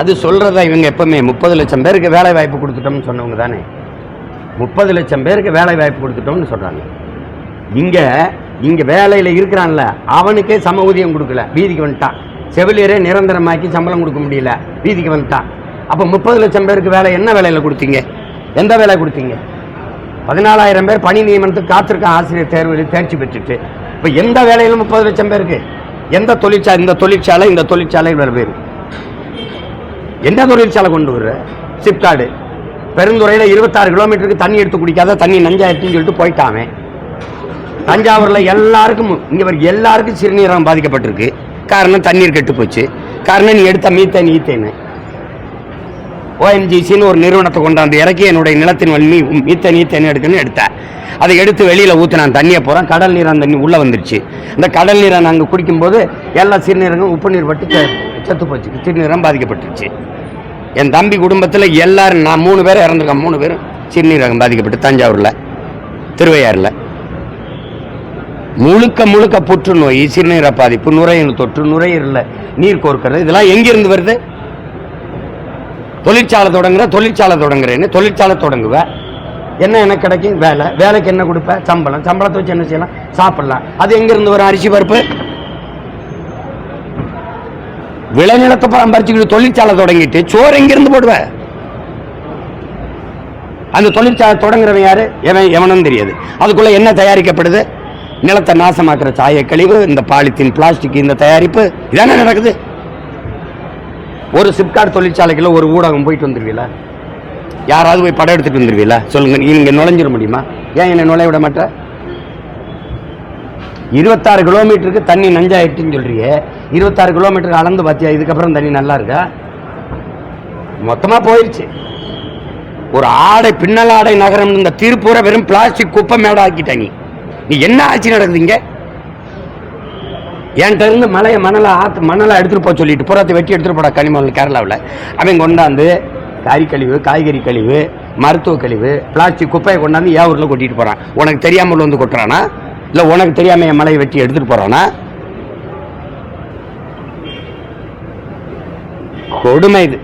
அது சொல்கிறத இவங்க எப்பவுமே முப்பது லட்சம் பேருக்கு வேலை வாய்ப்பு கொடுத்துட்டோம்னு சொன்னவங்க தானே. முப்பது லட்சம் பேருக்கு வேலை வாய்ப்பு கொடுத்துட்டோம்னு சொல்கிறாங்க இங்கே இங்கே வேலையில் இருக்கிறான்ல அவனுக்கே சம ஊதியம் கொடுக்கல வீதிக்கு வந்துட்டான். செவிலியரே நிரந்தரமாக்கி சம்பளம் கொடுக்க முடியல வீதிக்கு வந்துட்டான். அப்போ முப்பது லட்சம் பேருக்கு வேலை என்ன வேலையில் கொடுத்தீங்க? எந்த வேலை கொடுத்தீங்க? பதினாலாயிரம் பேர் பணி நியமனத்துக்கு காத்திருக்க ஆசிரியர் தேர்வில் தேர்ச்சி பெற்றுட்டு. இப்போ எந்த வேலையிலும் முப்பது லட்சம் பேருக்கு? எந்த தொழிற்சாலை இந்த தொழிற்சாலை இந்த தொழிற்சாலை இவ்வளவு பேர் எந்த தொழிற்சாலை கொண்டு வர்ற? சிப்காடு. பெருந்துறையில் இருபத்தாறு கிலோமீட்டருக்கு தண்ணி எடுத்து குடிக்காத தண்ணி நஞ்சாயிடுச்சுன்னு சொல்லிட்டு போயிட்டாமே. தஞ்சாவூரில் எல்லாருக்கும் இங்கே வரைக்கும் எல்லாருக்கும் சிறுநீரகம் பாதிக்கப்பட்டிருக்கு. காரணம் தண்ணீர் கெட்டு போச்சு காரணம் நீ எடுத்த மீத்தேன் ஈத்தேன்னு ஓஎன்ஜிசின்னு ஒரு நிறுவனத்தை கொண்டாந்து இறக்கி என்னுடைய நிலத்தின் வழி மீத்த மீத்தேன் ஈத்தேன் எடுக்கணும்னு எடுத்தேன் அதை எடுத்து வெளியில் ஊற்றி நான் தண்ணியை போகிறேன் கடல் நீர் அந்த தண்ணி உள்ளே வந்துருச்சு. அந்த கடல் நீரை நாங்கள் குடிக்கும்போது எல்லா சிறுநீரகம் உப்பு நீர் பட்டு செத்து போச்சு சிறுநீரம் பாதிக்கப்பட்டுருச்சு. என் தம்பி குடும்பத்தில் எல்லாரும் நான் மூணு பேரும் இறந்துருக்கேன் மூணு பேரும் சிறுநீரகம் பாதிக்கப்பட்டு தஞ்சாவூரில் திருவையாறில். முழுக்க முழுக்க புற்றுநோய் சிறுநீர பாதிப்பு நுரையீரல் தொற்று நுரையீரல நீர் கோர்க்கிறது. இதெல்லாம் எங்கிருந்து வருது? தொழிற்சாலை தொடங்குற தொழிற்சாலை தொடங்குறேன்னு தொழிற்சாலை தொடங்குவேன் என்ன எனக்கு கிடைக்கும்? வேலை. வேலைக்கு என்ன கொடுப்ப? சம்பளம். சம்பளத்தை வச்சு என்ன செய்யலாம்? சாப்பிடலாம். அது எங்கிருந்து வரும்? அரிசி பருப்பு? விளைநிலத்தை பராமரிச்சுக்கிட்டு தொழிற்சாலை தொடங்கிட்டு சோறு எங்கிருந்து போடுவேன் அந்த தொழிற்சாலை தொடங்குறவன் யாரு? எவன் எவனும் தெரியாது. அதுக்குள்ள என்ன தயாரிக்கப்படுது? நிலத்தை நாசமாக்குற சாய கழிவு இந்த பாலித்தீன் பிளாஸ்டிக் இந்த தயாரிப்பு இதானே நடக்குது? ஒரு சிப்காட் தொழிற்சாலைக்குள்ள ஒரு ஊடகம் போயிட்டு வந்துருவீங்களா யாராவது போய் படம் எடுத்துட்டு வந்துருவீங்களா சொல்லுங்க நீங்க நுழைஞ்சிட முடியுமா? ஏன் என்ன நுழைய விட மாட்டேன் இருபத்தாறு கிலோமீட்டருக்கு தண்ணி நஞ்சாயிட்டுன்னு சொல்றியே. இருபத்தாறு கிலோமீட்டருக்கு அளந்து பார்த்தியா இதுக்கப்புறம் தண்ணி நல்லா இருக்கா? மொத்தமாக போயிடுச்சு ஒரு ஆடை பின்னலாடை நகரம் இந்த திருப்பூரை வெறும் பிளாஸ்டிக் குப்பை மேட ஆக்கிட்டாங்க நீ. என்ன ஆட்சி நடக்குதுங்க என்கிட்ட இருந்து மலையை மணலை ஆத்து மணலை எடுத்துகிட்டு போக சொல்லிட்டு புறத்தை வெட்டி எடுத்துகிட்டு போட கனிமணல் கேரளாவில். அவன் கொண்டாந்து கறி கழிவு காய்கறி கழிவு மருத்துவ கழிவு பிளாஸ்டிக் குப்பையை கொண்டாந்து ஏன் ஊரில் கொட்டிட்டு போகிறான் உனக்கு தெரியாமல் வந்து கொட்டுறானா? இல்லை உனக்கு தெரியாம என் மலையை வெட்டி எடுத்துட்டு போறானா? கொடுமை இது.